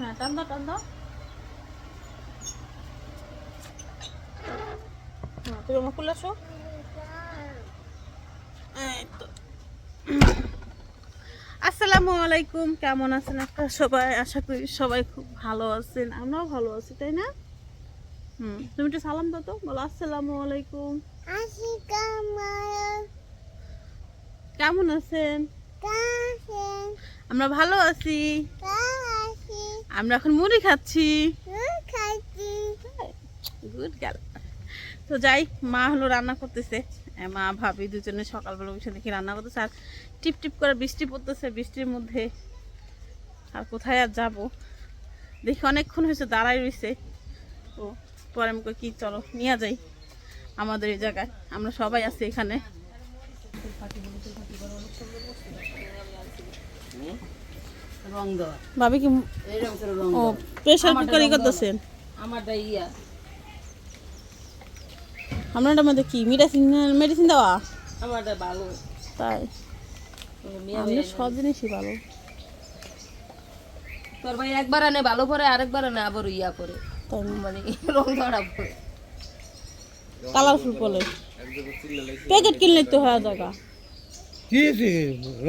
হ্যাঁ টান দাও টান দাও। হ্যাঁ, তুমি আমার আসো আসসালামু আলাইকুম কেমন আছেন আপনারা সবাই? আশা করি সবাই খুব ভালো আছেন। আমরাও ভালো আছি তাই না? হুম তুমি একটু সালাম দাও তো বলো আসসালামু আলাইকুম। কেমন আছেন? আমরা ভালো আছি। আমরা এখন মুড়ি খাচ্ছি। গুড গার্ল তো যাই মা হলো রান্না করতেছে। মা ভাবি দুজনে সকালবেলা বসে দেখি রান্না করতেছে। আর টিপ টিপ করে বৃষ্টি পড়তেছে বৃষ্টির মধ্যে আর কোথায় আর যাব? দেখি অনেকক্ষণ হয়েছে দাঁড়াই রয়েছে ও পরে আমি কই, কি চলো নিয়ে যাই আমাদের এই জায়গায়। আমরা সবাই আছি এখানে। রং দেওয়া। ভাবি কি এইরকম করে রং ও দেওয়া। কুকারই করতেছেন? আমারটা ইয়া। আপনারটার মধ্যে কি মেডিসিন মেডিসিন দেওয়া? আমারটা ভালো। তাই। সব জিনিসই ভালো। তোর ভাই একবার আনে ভালো করে আরেকবার আনে আবার ইয়া করে? মানে রং পরে কালারফুল বলে। প্যাকেট কিনলে তো হয়ে জায়গা। কি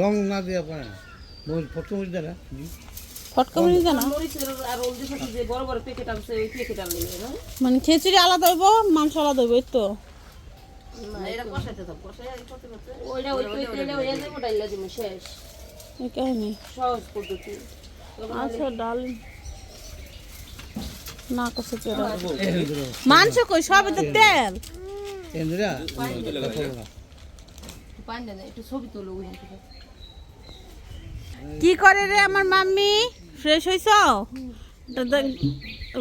রং না পারে মনে মানে খিচুড়ি আলাদা হইব মাংস আলাদা হইব তো। আচ্ছা ডাল। না কষে মাংস কই? সব তো তেল। পানি দেন একটু ছবি তোলো ওইখান থেকে। কি করে রে আমার মাম্মি? ফ্রেশ হইছ?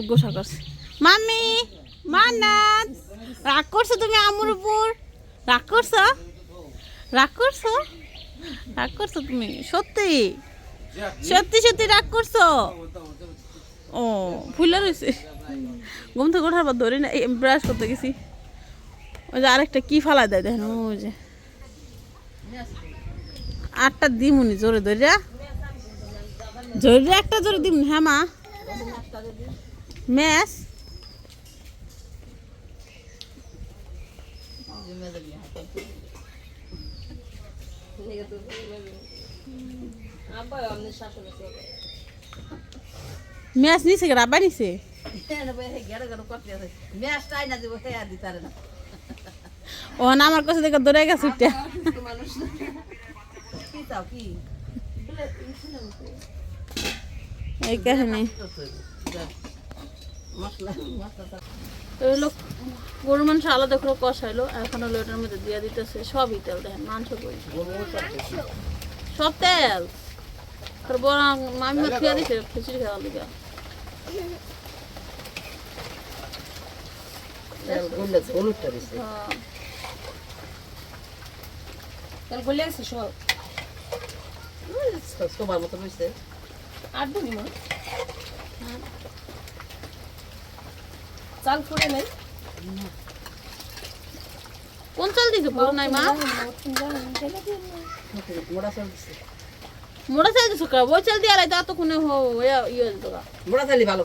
গোসা করছে। মাম্মি মান্নাত রাগ করছ তুমি আমুর উপর? রাগ করছ? রাগ করছ? রাগ করছ তুমি? সত্যি? সত্যি সত্যি রাগ করছ? ও ফুলে রয়েছে ঘুম থেকে ওঠার পর ধরে না ব্রাশ করতে গেছি। ওই যে আরেকটা কি ফালা দেয় দেখেন ওই যে। আটটা দিমুনি জোরে ধরিয়া। জোরে একটা জোরে দিমুনি হ্যাঁ মা। ম্যাস আব্বা আমনে শাসন আছে ম্যাচ নিছে কে রাব্বা নিছে? ম্যাচটাই না দিব হ্যাঁ দিতারে না ও না, আমার কাছে দেখে দৌড়ে গেছে উঠটা মানুষ কি চাও কি? এই কাহিনী মশলা মশলা তো হলো গরু মাংস আলাদা করে কষাইলো এখন হলো ওটার মধ্যে দিয়ে দিতেছে সবই তেল দেখেন মাংস সব তেল। তোর বড় মামি মা খেয়ে দিছে খিচুড়ি খাওয়ার লিগা। হ্যাঁ। সবার মতো রয়েছে আর মা? চাল ফুড়ে নাই। কোন চাল দিছে? বড় নাই মা? মোড়া চাল দিছে। মোড়া চাল দিছো কা? ওই চাল দিয়ে আলাই তো এতক্ষণে হো ইয়ে ইয়ে গা মোড়া চালি ভালো।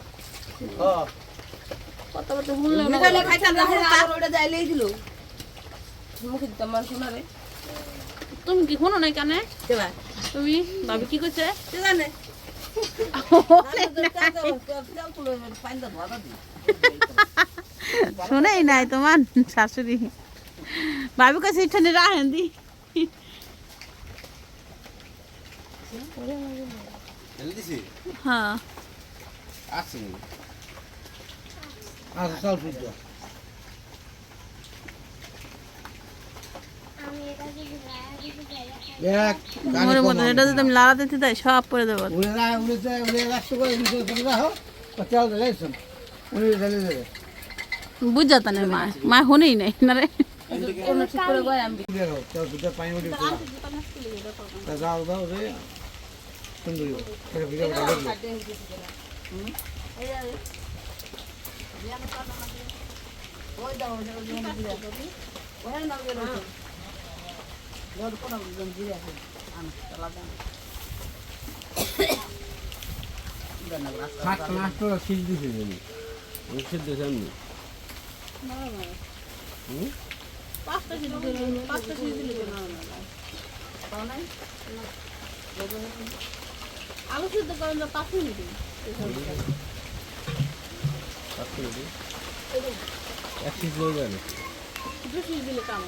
কথা বলতে শুনলে না মিঠাইলে খাইতাম না আর ওটা যাইলেই দিল। মুখে দিতাম মানুষ শোনারে তুমি কি শোনো নাই কানে? কেবা তুমি? ভাবি কি কইছে জানে? শোনেই নাই তোমার শাশুড়ি। ভাবি কইছে ইঠানে রাহেন দি। হ্যাঁ। আচ্ছা চাল শুদ্ধ দেখ মোর মতো এটা যদি আমি লাড়া দিতে দেয় সব পরে দেবো না বুঝা তা মা মা শুনেই নাই না রে? ঠিক করে গয় আমি? উড়ে রাখো চাল দুটো পানি উড়ে তা দাও দাও রে সুন্দর এটা ভিডিও দেখো সাতটা নাচটা সিজ দিছে জানি সিদ্ধ সামনে পাঁচটা সিদ্ধ দিলে পাঁচটা সিদ্ধ দিলে তো না না না। আলু সিদ্ধ করেন তো পাঁচ মিনিট এক সিদ্ধ হয়ে যাবে দুটো সিদ্ধ দিলে কাম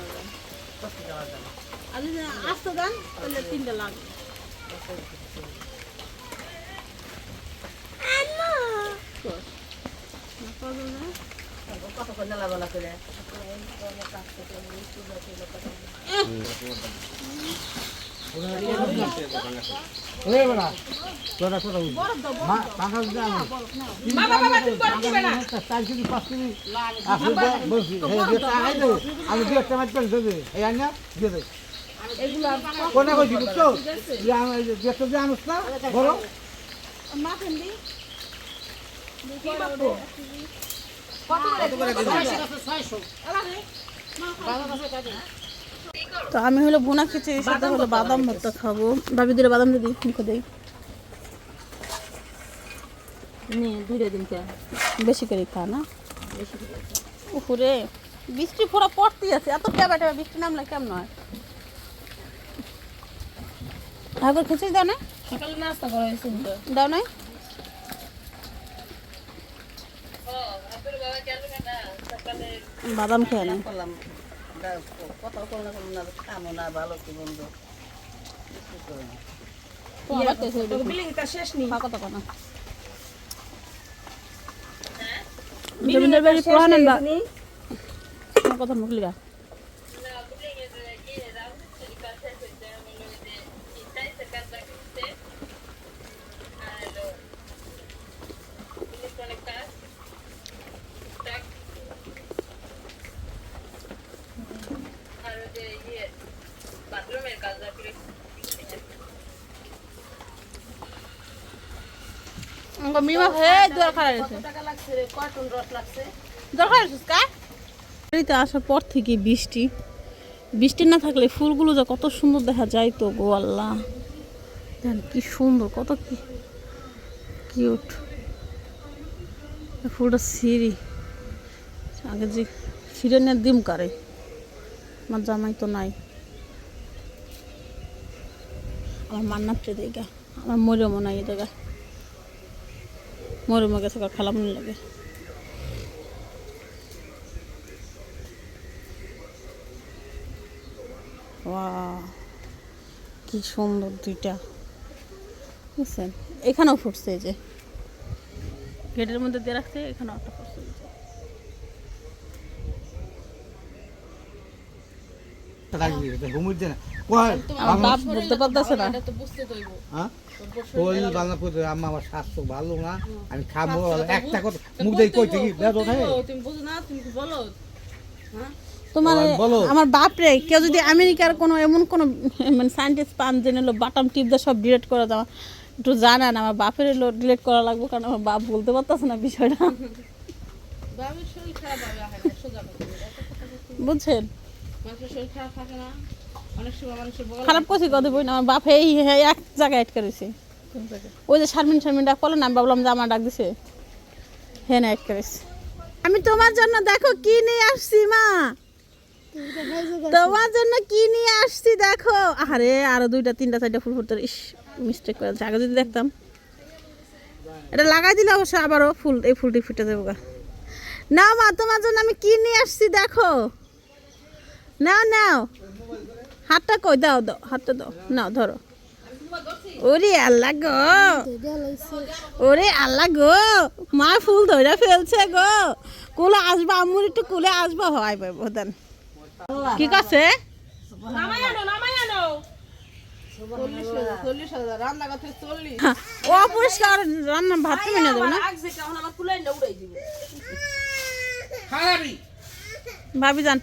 যদি আস্ত দেন তাহলে তিনটা লাগবে আমি দিয়ে দিয়ে একটা মাছ করে দেবে এই আনিয়া দিয়ে দেবে কোনা কই দিব তো যে আমি যে তো জানোস না দিই তো আমি হলো বোনা খিচুড়ির সাথে হলো বাদাম ভর্তা খাব। ভাবিদের বাদাম দিদি মুখে দেই। দুইটা দিন কে? বেশি করে খা না? উপরে বৃষ্টি পুরো পড়তেই আছে। এত ট্যাবা ট্যাবা বৃষ্টি নামলে কেমন হয়? আগর খিচুড়ি দাও না? সকালে নাস্তা করা হয়েছে দাও নাই? বাদাম খেয়ে করলাম। কথা করলাম না খামো না ভালো কি বন্ধু। শেষ নি। ফাঁকা তো না জমিদার বাড়ি পড়ানেন কথা মুখ লিগা আমাকে মিমা হে দরকার আছে টাকা লাগছে রে? কয়টন রস লাগছে? দরকার আছে কা বাড়িতে আসার পর থেকে বৃষ্টি। বৃষ্টি না থাকলে ফুলগুলো যে কত সুন্দর দেখা যায় তো গো আল্লাহ। দেখেন কি সুন্দর কত কি কিউট। ফুলটা সিঁড়ি। আগে যে ছিঁড়ে নিয়ে ডিম কারে? আমার জামাই তো নাই। আমার মান্নাপটে দেখা আমার মরিয়মও নাই দেখা মরিয়মা গেছে খালাম লাগে। কি সুন্দর দুইটা। বুঝছেন? এখানেও ফুটছে যে। গেটের মধ্যে দিয়ে রাখছে, এখানেও একটা ফুটছে এই যে। টাকা দিয়ে ঘুমুর দে না কয় আমার বাপ বলতে পারতেছে না হ্যাঁ শরীর ভালো আমার স্বাস্থ্য ভালো না। আমি খাব একটা কথা মুখ দিয়ে কই থেকে তুমি বুঝো না তুমি বলো? তোমার। আমার বাপ রে কেউ যদি আমেরিকার কোনো এমন কোনো মানে সায়েন্টিস্ট পান যে নিলো বাটাম টিপ দিয়ে সব ডিলেট করে দেওয়া একটু জানান আমার বাপের ডিলেট করা লাগবে কারণ আমার বাপ বলতে পারতেছে না বিষয়টা। হয় বুঝছেন? মানুষের শরীর খারাপ থাকে না। অনেক সময় মানুষের খারাপ করছি বই না আমার বাপ এই এক জায়গায় আটকে রয়েছে ওই যে শারমিন শারমিন ডাক করল না ভাবলাম যে আমার ডাক দিছে। হ্যাঁ না আটকে রয়েছে আমি তোমার জন্য দেখো কি নিয়ে আসছি মা। তোমার জন্য কি নিয়ে আসছি দেখো। আরে আরও দুইটা তিনটা চারটা ফুল ফুটতে ইস মিস্টেক করে। আগে যদি দেখতাম। এটা লাগাই দিলে অবশ্য আবারও ফুল এই ফুলটি ফুটে দেবো না মা তোমার জন্য আমি কি নিয়ে আসছি দেখো। নাও নাও। হাতটা কই? দাও দাও হাতটা দাও। নাও ধরো। ওরে আল্লাহ গো। ওরে আল্লাহ গো। মা ফুল ধরে ফেলছে গো। কুলে আসবা আম্মুর একটু কুলে আসবা। হয় বোধন কি কাছে ও অপরিষ্কার রান্না ভাত তুমি না? দেবো। না ভাবি যান।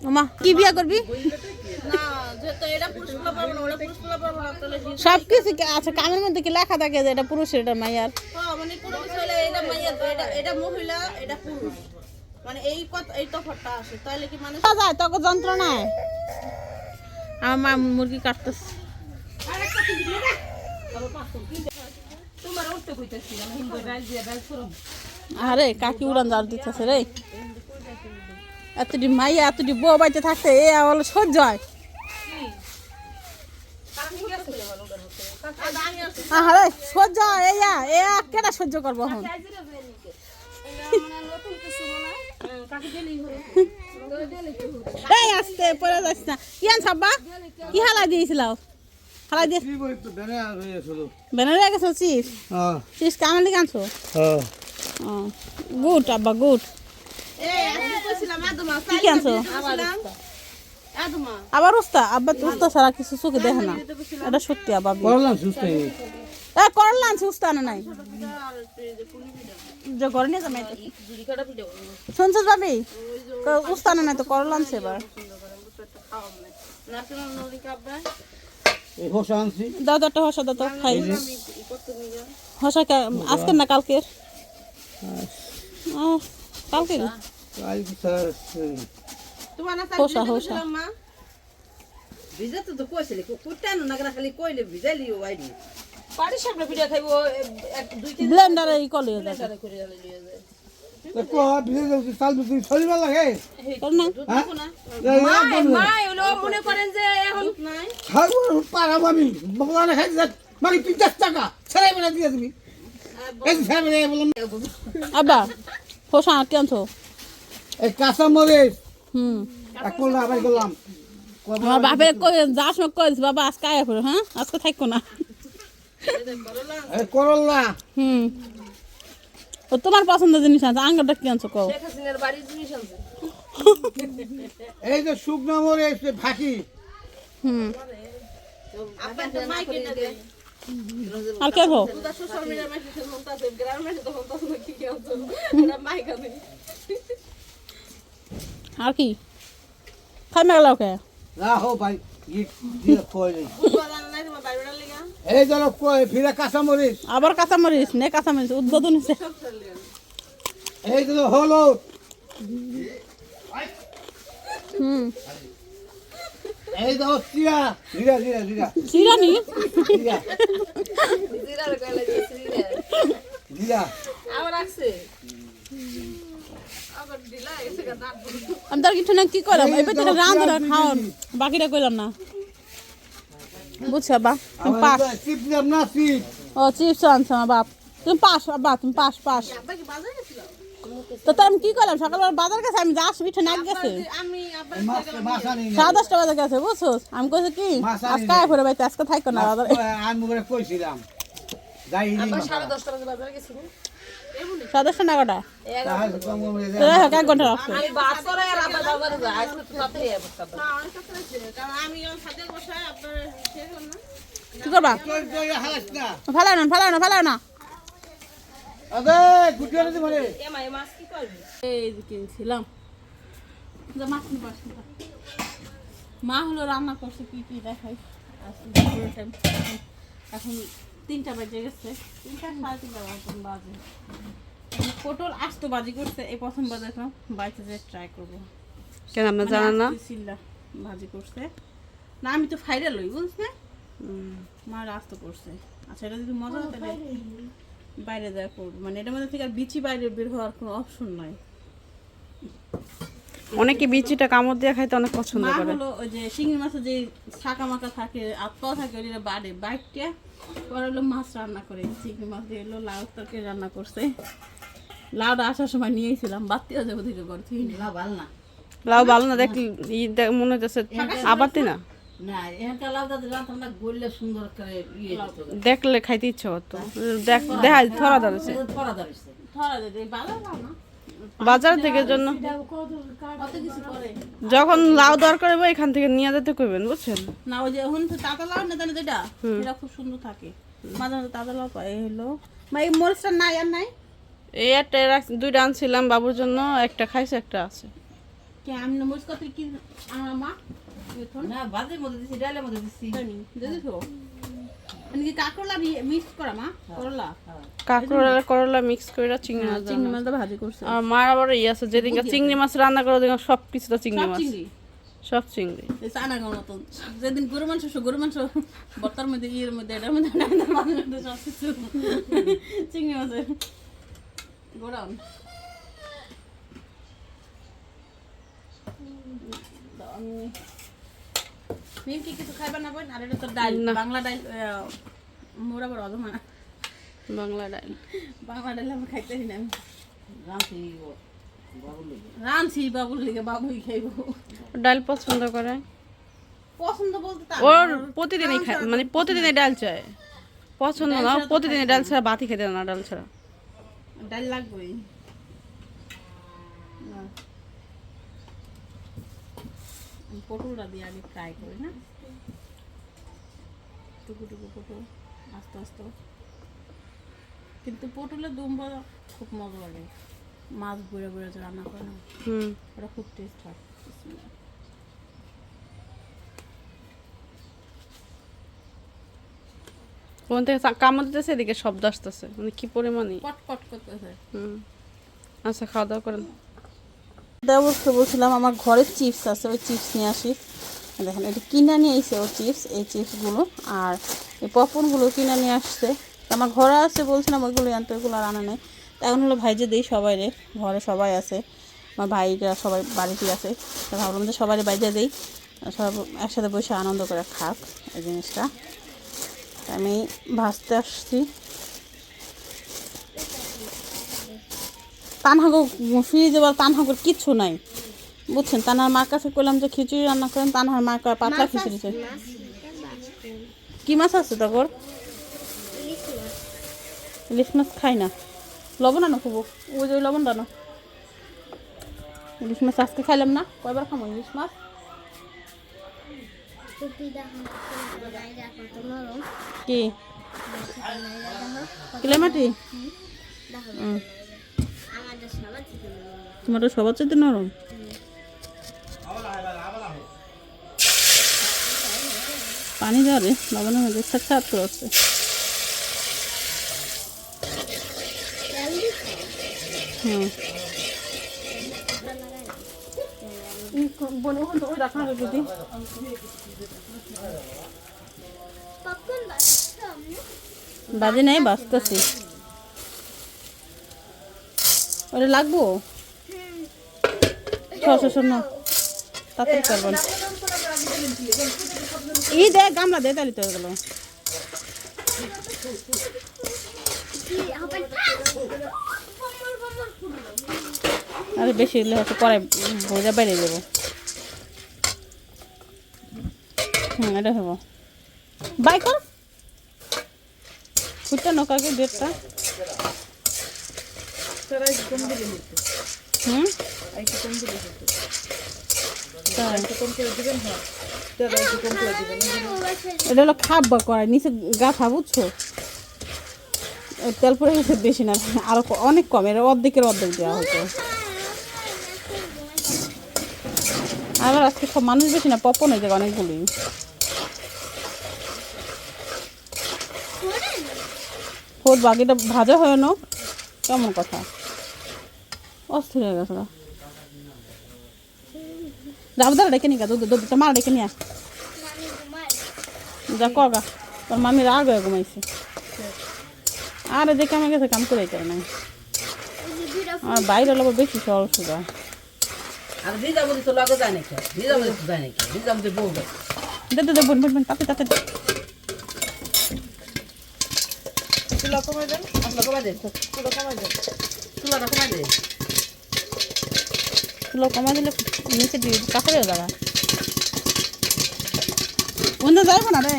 ওমা কি বিয়া করবি? পুরুষ পুরুষ সব কিছু আচ্ছা কামের মধ্যে কি লেখা থাকে যে এটা পুরুষের এটা মাইয়ার? হ্যাঁ, যায়? যন্ত্রণায়। আমার মা মুরগি কাটতেছে। আরে কাকি উড়ান যাওয়ার দিতেছে রে। এতটি মাইয়া এতটি বউ বাড়িতে থাকতে এ বলে সহ্য হয়। আরে সহ্য হয় আ, এ কেডা সহ্য করব এখন? এই আসতে পরে যাস না। কি দিয়েছিল দিয়ে বেনারে গেছো চিপস? হ্যাঁ। চিপস দিকে আনছো? হ্যাঁ। গুড আব্বা গুড এই আজকে কইছিলাম আদমা কি আনছো? আবার উস্তা আব্বা তো উস্তা ছাড়া কিছু চোখে দেখে না। এটা সত্যি সুস্থ এ করলা আনছি উস্তা আনে নাই। যে ঘরে নিয়ে যাবে উস্তা আনে নাই তো করলা আনছে এবার। হোসা আনছি। দাও দাও একটা হসা দাও খাই। হসা কা- আজকের না কালকের? কালকের কালকে স্যার তোমার না হোসা, হোসা। মা তো কইছিলি কুটান না করে খালি কইলে ভিজাইলি ওয়াইডি পাড়ি সামনে পিঠা খাইবো এক দুই তিন ব্লেন্ডারে ই কলে যাবে করে জালে যায় কো না যে এখন যা হসা কি আনছো? এই কাঁচা মরিচ। হুম। এক কোলা আবার করলাম। আমার বাপের কই যার সময় কইস বাবা আজকে আয়া করো হ্যাঁ? আজকে থাকব না। করল্লা হুম। ও তোমার পছন্দের জিনিস আছে আঙ্গারটা কি আনছো কও? এই যে শুকনো মরিচ ফাঁকি। হুম। আপনার তো মাই কেটে দেয় আর কে কাছে আর কি? খাই মেঘলাও কে রাহো ভাই গিট দিয়ে কই নেই। উৎপাদন নাই তোমার বাইরেটা লেগা এই ধরো কই ফিরে কাঁচা মরিচ আবার কাঁচামরিচ নে কাঁচামরিচ উদ্বোধন হয়েছে। হুম। এই ধরো জিরা জিরা জিরা জিরা জিরা দিয়েছি জিরা আবার দিলা এসে গা দাঁত বড়। আমি তার কিছু না কি করলাম এবার তো রান্ধা খাওয়ান বাকিটা কইলাম না। বুঝছ বা? তুমি পাস। না ও চিপস আনছো বাপ। তুমি পাস বাবা তুমি পাস পাস। বাজারে তো আমি কি করলাম? সকালবেলা বাজার গেছে আমি যাস পিঠে নাক গেছে। সাড়ে দশটা বাজে গেছে বুঝছ আমি কইছি কি আজকে আয় করে বাইতে আজকে থাকো না বাজার। কইছিলাম সাড়ে দশটা বাজারে গেছিল না কটা? তো এক ঘণ্টা বাজারে তো হল না কি করবা? হালাস না ফেলাও না ফেলাও না। কিনছিলাম। যা মাছ নিয়ে পাস না। মা হলো রান্না করছে কি কি দেখাই। এখন- তিনটা বেজে গেছে। তিনটা সাড়ে তিনটা বাজে পটল আস্ত বাজি করছে এই প্রথম বাজে এখন বাড়িতে যে ট্রাই করব। কেন আপনার মানে জানেন না? ভাজি করছে। না আমি তো ফাইরা লই বুঝছ মা আস্ত করছে। আচ্ছা এটা যদি মজা হতে বাইরে দেওয়া করব মানে এটার মধ্যে থেকে আর বিচি বাইরে বের হওয়ার কোনো অপশন নাই। অনেকে বিচিটা কামড় দিয়ে খাইতে অনেক পছন্দ করে। হলো ওই যে শিঙি মাছের যে শাকা মাকা থাকে আত্মাও থাকে ওটা বাড়ে। বাইকটা পরে হলো মাছ রান্না করে। চিংড়ি মাছ দিয়ে এলো লাউ তরকারি রান্না করছে। লাউটা আসার সময় নিয়েছিলাম বাত্তিও যাব থেকে ঘর থেকে। নিয়ে। লাউ ভালো না দেখলি ই মনে হচ্ছে আবারতি না ইয়ে দেখলে খাইতে ইচ্ছে হতো দেখ দাঁড়িয়েছে না। বাজার থেকে জন্য। যখন লাউ দরকার হবে এখান থেকে নিয়ে যেতে কইবেন বুঝছেন? না ওই যে এখন তো তাজা লাউ না জানো যেটা? সেটা খুব সুন্দর থাকে। মাঝে মাঝে তাজা লাউ পাই হলো। মা এই মরিচটা নাই আর নাই? এই একটা দুইটা আনছিলাম বাবুর জন্য একটা খাইছে একটা আছে। কে আমি মরিচ কত কি আমার মা? না ভাজির মধ্যে দিছি ডালের মধ্যে দিছি। দিদি তো মানে কি কাঁকরোলা মিক্স করা মা? করলা? কাঁকড়া করলা মিক্স করে চিংড়ি মাছ চিংড়ি রান্না। মাছটা ভাজি করছে। আর মার আবার আছে যেদিনকে চিংড়ি মাছ রান্না করে ওদিন সব কিছু তো চিংড়ি মাছ। সব চিংড়ি। মতন। যেদিন গরু মাংস গরু মাংস বর্তার মধ্যে ইয়ের মধ্যে এটার সব কিছু। চিংড়ি মাছের গোড়ান মিম কি কিছু খাইবা না বোন আর এটা তো ডাল না। বাংলা ডাল মোরা বড় অধমা। বাংলা ডাল। বাংলা ডাল আমি খাইতে না আমি। রাঁধছি বাবুর লিগে। বাবুই খাইব। ডাল পছন্দ করে? পছন্দ বলতে ওর প্রতিদিনই খায় মানে প্রতিদিনই ডাল চায়। পছন্দ না প্রতিদিনই ডাল ছাড়া বাতি খেতে না ডাল ছাড়া। ডাল লাগবেই না। আমি পটলটা দিয়ে আগে ফ্রাই করি না? টুকু টুকু পটল আস্তে আস্তে। কিন্তু পটলের দুম্বা খুব মজা লাগে। মাছ বুড়ে বুড়ে যে রান্না করে না ওটা খুব টেস্ট হয়। কোন থেকে কামড় দিতেছে এদিকে শব্দ আসতেছে। মানে কি পরিমাণে কট কট করতেছে। হুম। আচ্ছা খাওয়া দাওয়া করেন। দেবরকে বলছিলাম, আমার ঘরে চিপস আছে, ওই চিপস নিয়ে আসি। দেখেন, এটা কিনে নিয়ে এসে ও চিপস এই চিপসগুলো আর এই পপনগুলো কিনে নিয়ে আসছে। আমার ঘরে আছে বলছিলাম, ওইগুলো আনতে, ওইগুলো আর আনা নেই। এখন হলো ভাইজে দিই সবাই রে, ঘরে সবাই আছে, আমার ভাইরা সবাই বাড়িতেই আছে। তো ভাবলাম যে সবাই বাইরে দিই, সব একসাথে বসে আনন্দ করে খাক এই জিনিসটা। আমি ভাজতে আসছি। তানহাগো ফ্রিজে বা তানহাগোর কিচ্ছু নাই। বুঝছেন? তানহার মার কাছে করলাম যে খিচুড়ি রান্না করেন তানহার মা পাতলা খিচুড়ি চাই কি মাছ আছে তখন ইলিশ মাছ। খাই না। লবণ আনো খুব ওই যে লবণ দানো ইলিশ মাছ আজকে খাইলাম না কয়বার খামো ইলিশ মাছ? কি? কিলামাটি হুম। তোমার সবার চাইতে নরম? পানি দেওয়া রে লবণের মধ্যে সাত আছে বাজে নাই বাঁচতেছি ওটা লাগবো? ছশো শূন্য তাড়াতাড়ি করবেন ই দে গামলা দে, তাহলে তো গেল। আরে বেশি হলে হয়তো পরে বোঝা বেড়ে যাব। হুম, এটা হব। বাই কর। ফুটটা নৌকাকে ডেটটা হুম? তাই। এটা হলো খাব্বা করায় নিচে গাথা বুঝছ? তেল পরে গেছে বেশি না আরও অনেক কম এর অর্ধেকের অর্ধেক দেওয়া হতো। আবার আজকে সব মানুষ বেশি না পপন হয়ে যাবে অনেকগুলি। ফোর বাকিটা ভাজা হয় না কেমন কথা? অস্থির হয়ে গেছে যাব দাঁড়া ডেকে নিকা দুধ দুধ মা ডেকে নিয়ে যা কগা তোর মামি রাগ হয়ে ঘুমাইছে। আরে যে কামে গেছে কাম করে করে না আর বাইরে লোক বেশি সরল সুদা আর ভিজা বলি তো লগে যায় নাকি? ভিজা বলি তো যায় নাকি? ভিজা বলি বউ দে দে দে বোন বোন বোন তাতে তাতে। তুলা কমাই দেন আপনার কমাই দেন তুলা কমাই দেন তুলাটা কমাই দেন লোক কমা দিলে নিচে কাছে কাপড়ে দাঁড়া অন্য যাইব না রে।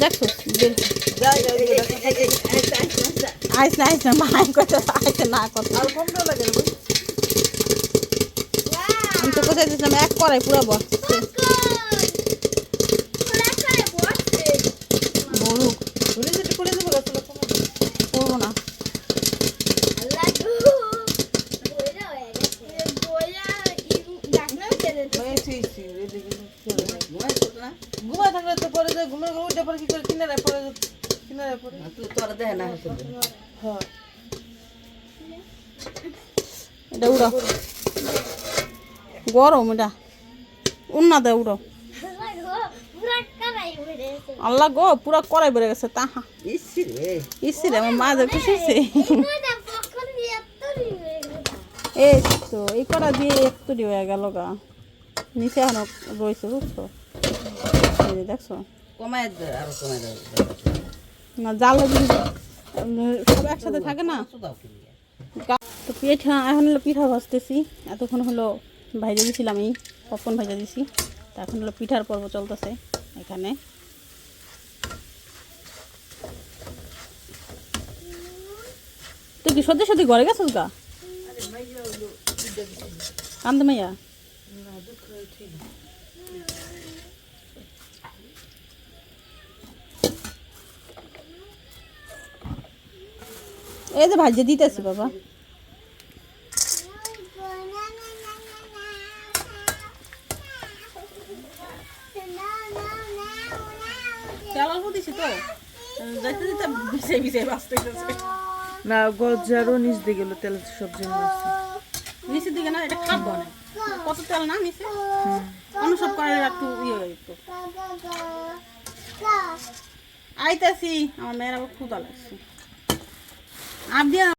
দেখো বেল- যাই যাই আইস না আইস না মাই করতে আইসে না করতে কম দেওয়া লাগে না আমি তো কোথায় দিয়েছিলাম এক করাই পুরো বস বলুক শুনে যেটা করে দেবো তুলা কমাই দেন করব না ঘুমায় থাকলে তো পরে যায় ঘুমে উঠে পরে কি করে কিনারে পরে কিনারে পরে তুই তোরা দেখে না হ্যাঁ এটা উড়ো। গরম এটা। উন্না দেয় উড়ো। আল্লাহ গো পুরা কড়াই বেড়ে গেছে তাহা। ইসি রে আমার মা খুশিছে এই তো এই কড়া দিয়ে একটু হয়ে গেল গা। নিচে এখনও রয়েছে বুঝছ? দেখছ? কমায় দে দে। না জাল সব একসাথে থাকে না? তো পিঠা এখন হলো পিঠা ভাজতেছি। এতক্ষণ হলো ভাইজা দিয়েছিলাম এই পপকর্ন ভাজা দিছি। তা এখন হলো পিঠার পর্ব চলতেছে এখানে। তুই কি সত্যি সত্যি ঘরে গেছিস গা? কান্দে মাইয়া? এই যে ভাজে দিতেছি, বাবা। অল্প দিছি তো যাইতে যেতে না গজারও নিচ দিয়ে গেল তেল সবজি আছে নিচের দিকে না এটা খাব না কত তেল না নিচে? অন্য সব করে একটু ইয়ে হয়ে যেত আইতাছি আমার মেয়েরা খুব ক্ষুদা লাগছে। আর দিয়ে